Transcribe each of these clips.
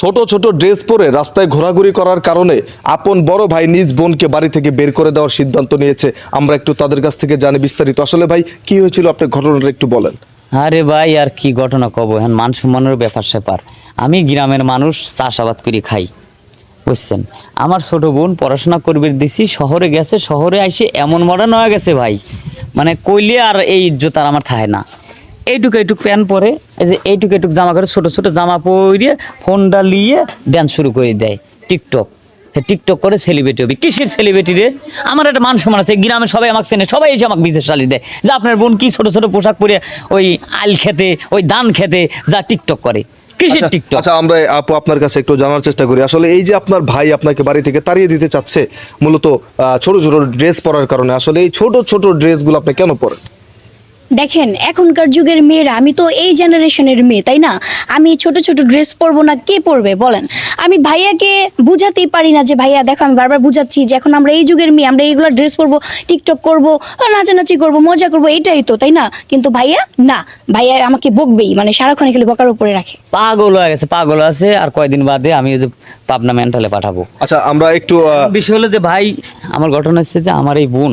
ছোট ছোট ড্রেস পরে রাস্তায় ঘোরাঘুরি করার কারণে আপন বড় ভাই নিজ বোনকে বাড়ি থেকে বের করে দেওয়ার সিদ্ধান্ত নিয়েছে। আমরা একটু তাদের কাছ থেকে জানি বিস্তারিত। আসলে ভাই, কি হয়েছিল? আপনি ঘটনাটা একটু বলেন। আরে ভাই, আর কি ঘটনা কব? হ্যাঁ মান সম্মানের ব্যাপার স্যাপার। আমি গ্রামের মানুষ, চাষাবাদ করে, খাই। বুঝছেন? আমার ছোট বোন পড়াশোনা করবে দিছি, শহরে গেছে, শহরে আইসে এমন মডার্ন হয়ে গেছে ভাই। মানে কইলে আর এই ইজ্জত আর আমার থাকে না। এইটুকু এইটুক প্যান্ট পরে এই যে এইটুকু এইটুক জামা করে ছোট ছোট জামা পরিয়ে ফোনটা নিয়ে ড্যান্স শুরু করে দেয় টিকটক টিকটক করে সেলিব্রিটি হবে। কিসের সেলিব্রিটি রে? আমার একটা মান সম্মান আছে গ্রামে সবাই আমাকে চেনে সবাই এসে আমাকে বিশেষ সালিশ দেয়। যে আপনার বোন কি ছোট ছোট পোশাক পরে ওই আইল খেতে ওই দান খেতে যা টিকটক করে। কিসের আচ্ছা, টিকটক আচ্ছা আমরা আপু আপনার কাছে একটু জানার চেষ্টা করি। আসলে এই যে আপনার ভাই আপনাকে বাড়ি থেকে তাড়িয়ে দিতে চাচ্ছে মূলত ছোট ছোট ড্রেস পরার কারণে আসলে এই ছোট ছোট ড্রেসগুলো আপনি কেন পরেন? দেখেন এখনকার যুগের মেয়েরা আমি তো এই জেনারেশনের মেয়ে তাই না? আমি ছোট ছোট ড্রেস পরবো না কে পরবে বলেন? আমি ভাইয়াকে বুঝাতেই পারি না যে ভাইয়া দেখো আমি বারবার বুঝাচ্ছি যে এখন আমরা এই যুগের মেয়ে আমরা এইগুলো ড্রেস পরবো টিকটক করব নাচানাচি করব মজা করব এটাই তো তাই না? কিন্তু ভাইয়া না। ভাইয়া আমাকে বকবেই মানে সারাক্ষণ খালি বকার উপরে রাখে। পাগল হয়ে গেছে পাগল আছে আর কয়দিন বাদে আমি ওই যে পাবনা মেন্টালে পাঠাবো। আচ্ছা আমরা একটু বিষয় হলো যে ভাই আমার ঘটনা হচ্ছে যে আমার এই বোন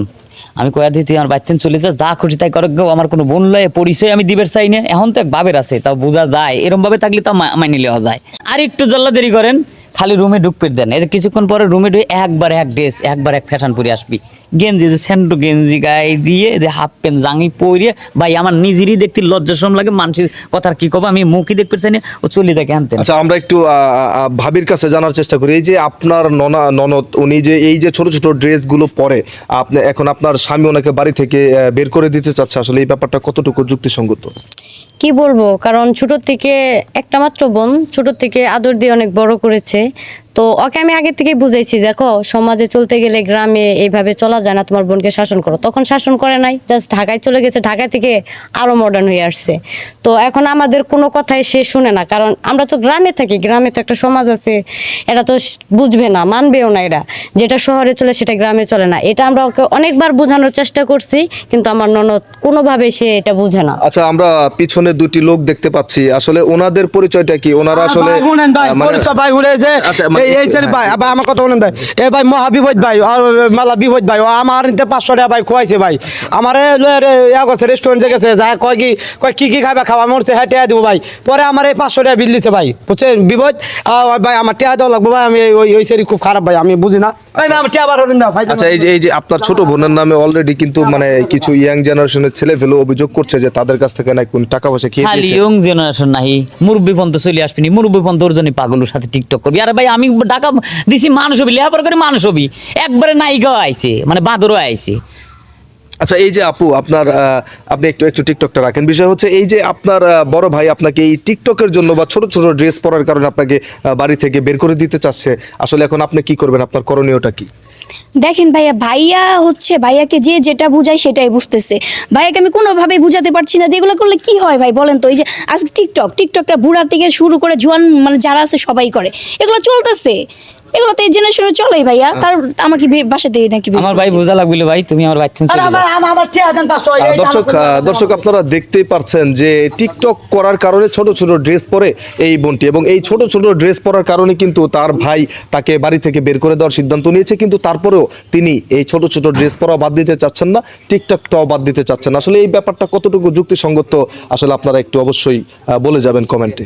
আমি কয়া দিই তুই আমার বাচ্চা চলে যা যা খুশি তাই করো। আমার কোনো বোন লয়ে পরিচয় আমি দিবের চাই না। এখন তো এক বাবের আছে, তাও বোঝা যায়। এরম ভাবে থাকলে তাও মানি নেওয়া যায়। আর একটু জল্লা দেরি করেন, খালি রুমে ঢুকপের দেন। এই কিছুক্ষণ পরে রুমে ঢুকে একবার এক ড্রেস একবার এক ফ্যাশন পরে আসবি। গেঞ্জি যে সেন্টু গেঞ্জি গায়ে দিয়ে যে হাফ প্যান্ট জাঙি পরিয়ে ভাই আমার নিজেরই দেখতে লজ্জাসম লাগে মানুষের কথার কি কব? আমি মুখই দেখতে চাই না ও চলে দেখে আনতেন আচ্ছা আমরা একটু ভাবির কাছে জানার চেষ্টা করি এই যে আপনার ননা ননদ উনি যে এই যে ছোট ছোট ড্রেসগুলো পরে আপনি এখন আপনার স্বামী ওনাকে বাড়ি থেকে বের করে দিতে চাচ্ছে আসলে এই ব্যাপারটা কতটুকু যুক্তিসঙ্গত? কি বলব? কারণ ছোট থেকে একটা মাত্র বোন ছোট থেকে আদর দিয়ে অনেক বড় করেছে। তো ওকে আমি আগে থেকে বুঝাইছি দেখো সমাজে চলতে গেলে গ্রামে এইভাবে চলা যায় না তোমার বোনকে শাসন করো। তখন শাসন করে নাই জাস্ট ঢাকায় চলে গেছে ঢাকা থেকে আরও মডার্ন হয়ে আসছে। তো এখন আমাদের কোনো কথাই সে শুনে না কারণ আমরা তো গ্রামে থাকি গ্রামে তো একটা সমাজ আছে এটা তো বুঝবে না মানবেও না এরা। যেটা শহরে চলে সেটা গ্রামে চলে না। এটা আমরা ওকে অনেকবার বোঝানোর চেষ্টা করছি কিন্তু আমার ননদ কোনোভাবে সে এটা বুঝে না। আচ্ছা আমরা পিছনে দুটি লোক দেখতে পাচ্ছি। আসলে ওনাদের পরিচয়টা কি? ওনারা আসলে আচ্ছা, এই এই ভাই ভাই আমার কথা শুনেন ভাই। এ ভাই মহাবিপদ ভাই আর মালা বিপদ ভাই ও আমার নিতে পাঁচশো টাকা ভাই খুয়াইছে ভাই। আমার ইয়া করছে রেস্টুরেন্টে গেছে যা কয় কি কয় কি কি খাইবা খাওয়া মরছে হ্যাঁ টেয়া দিব ভাই। পরে আমার এই পাঁচশো টাকা বিল দিছে ভাই বুঝছেন? বিপদ ভাই আমার টেয়া দেওয়া লাগবে ভাই আমি ওই ওই সেরি খুব খারাপ ভাই আমি বুঝি না। ভাই। আচ্ছা এই যে এই যে আপনার ছোট বোনের নামে অলরেডি কিন্তু মানে কিছু ইয়াং জেনারেশনের ছেলে ফেলে অভিযোগ করছে যে তাদের কাছ থেকে নাকি উনি টাকা পয়সা খেয়ে খালি দিয়েছে। ইয়ং জেনারেশন নাহি মুরব্বী পন্থ চলে আসবিনি মুরব্বী পন্থ ওর জন্য পাগলের সাথে টিকটক করবি। আরে ভাই আমি টাকা দিছি মানুষ হবি লেহাপড়া করে মানুষ হবি। একবারে নায়িকাও আইছে মানে বাঁদরও আইছে। আচ্ছা এই যে আপু, আপনার আপনি একটু একটু টিকটকটা রাখেন। বিষয় হচ্ছে এই যে আপনার বড় ভাই আপনাকে এই টিকটকের জন্য বা ছোট ছোট ড্রেস পরার কারণে আপনাকে বাড়ি থেকে বের করে দিতে চাচ্ছে। আসলে এখন আপনি কি করবেন? আপনার করণীয়টা কি? দেখেন ভাইয়া ভাইয়া হচ্ছে, ভাইয়াকে যে যেটা বুঝায় সেটাই বুঝতেছে। ভাইয়াকে আমি কোনোভাবেই বুঝাতে পারছি না যে এগুলো করলে কি হয় ভাই, বলেন তো? এই যে আজকে টিকটক টিকটকটা বুড়া থেকে শুরু করে জোয়ান মানে যারা আছে সবাই করে। এগুলো চলতেছে। এগুলো তো এই জেনারেশনে চলেই ভাইয়া। তার আমাকে বাসা দিয়ে নাকি আমার ভাই বোঝা লাগবিল ভাই তুমি আমার বাচ্চা দর্শক দর্শক আপনারা দেখতেই পারছেন যে টিকটক করার কারণে ছোট ছোট ড্রেস পরে এই বোনটি এবং এই ছোট ছোট ড্রেস পরার কারণে কিন্তু তার ভাই তাকে বাড়ি থেকে বের করে দেওয়ার সিদ্ধান্ত নিয়েছে কিন্তু তারপরেও তিনি এই ছোট ছোট ড্রেস পরা বাদ দিতে চাচ্ছেন না টিকটকটাও বাদ দিতে চাচ্ছেন আসলে এই ব্যাপারটা কতটুকু যুক্তিসঙ্গত আসলে আপনারা একটু অবশ্যই আহ, বলে যাবেন কমেন্টে।